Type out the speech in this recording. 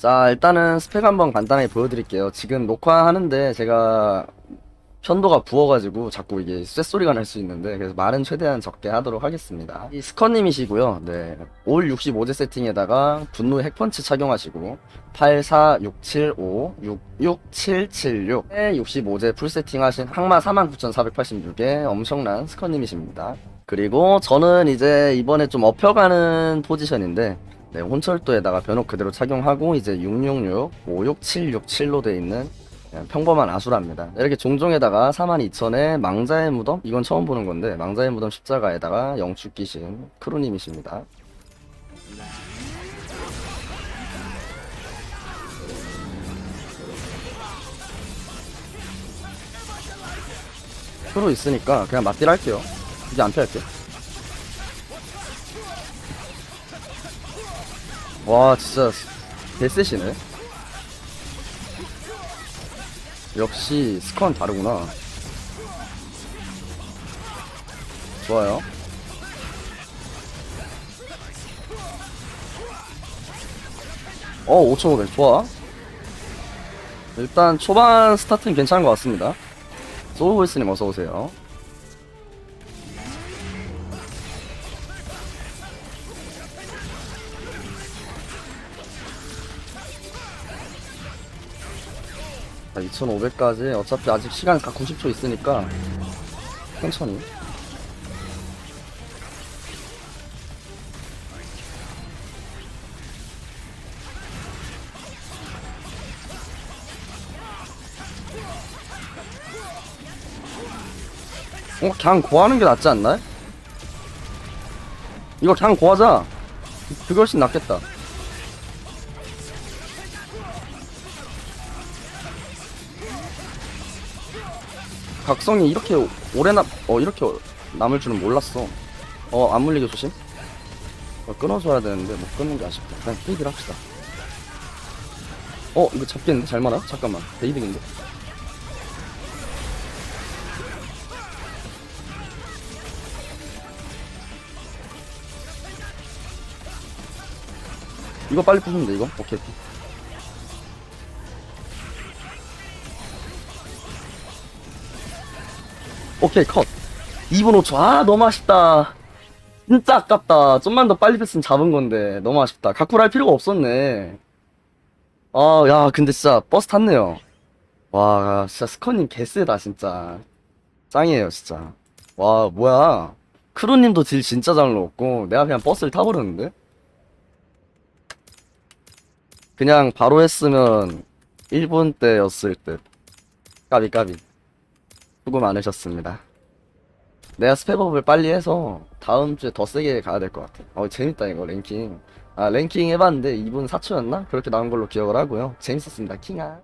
자, 일단은 스펙 한번 간단하게 보여드릴게요. 지금 녹화하는데 제가 편도가 부어가지고 자꾸 이게 쇳소리가 날 수 있는데 그래서 말은 최대한 적게 하도록 하겠습니다. 이 스커님이시고요. 네. 올 65제 세팅에다가 분노 핵펀치 착용하시고 84675 66776 65제 풀 세팅하신 항마 49,486의 엄청난 스커님이십니다. 그리고 저는 이제 이번에 좀 업혀가는 포지션인데 네, 혼철도에다가 변호 그대로 착용하고 이제 666, 56767로 돼 있는 평범한 아수라입니다. 이렇게 종종에다가 42,000에 망자의 무덤? 이건 처음 보는 건데 망자의 무덤 십자가에다가 영축 끼신 크루님이십니다. 크루 있으니까 그냥 맞딜 할게요. 이제 안 피할게. 와 진짜 개쎄시네. 역시 스컨 다르구나. 좋아요. 어, 5,500 좋아. 일단 초반 스타트는 괜찮은 것 같습니다. 소울보이스님 어서오세요. 자, 2500까지 어차피 아직 시간 각 90초 있으니까 천천히 어, 그냥 고하는 게 낫지 않나? 이거 그냥 고하자. 그게 훨씬 낫겠다. 각성이 이렇게 오래 남, 어, 이렇게 남을 줄은 몰랐어. 어, 안 물리게 조심. 어, 끊어줘야 되는데, 못 끊는 게 아쉽다. 그냥 페이드를 합시다. 어, 이거 잡겠는데? 잘 말아? 잠깐만. 베이딩인데. 이거 빨리 부수면 돼, 이거. 오케이, 오케이. 오케이 컷. 2분 5초. 아 너무 아쉽다. 진짜 아깝다. 좀만 더 빨리 됐으면 잡은 건데. 너무 아쉽다. 가쿠를 할 필요가 없었네. 아 야 근데 진짜 버스 탔네요. 와 진짜 스커님 개쎄다 진짜. 짱이에요 진짜. 와 뭐야. 크루님도 딜 진짜 잘 넣었고 내가 그냥 버스를 타버렸는데? 그냥 바로 했으면 1분 때였을 듯. 까비 까비 수고 많으셨습니다. 내가 스펙업을 빨리 해서 다음 주에 더 세게 가야 될 것 같아. 어, 재밌다, 이거, 랭킹. 아, 랭킹 해봤는데 2분 4초였나? 그렇게 나온 걸로 기억을 하고요. 재밌었습니다, 킹아.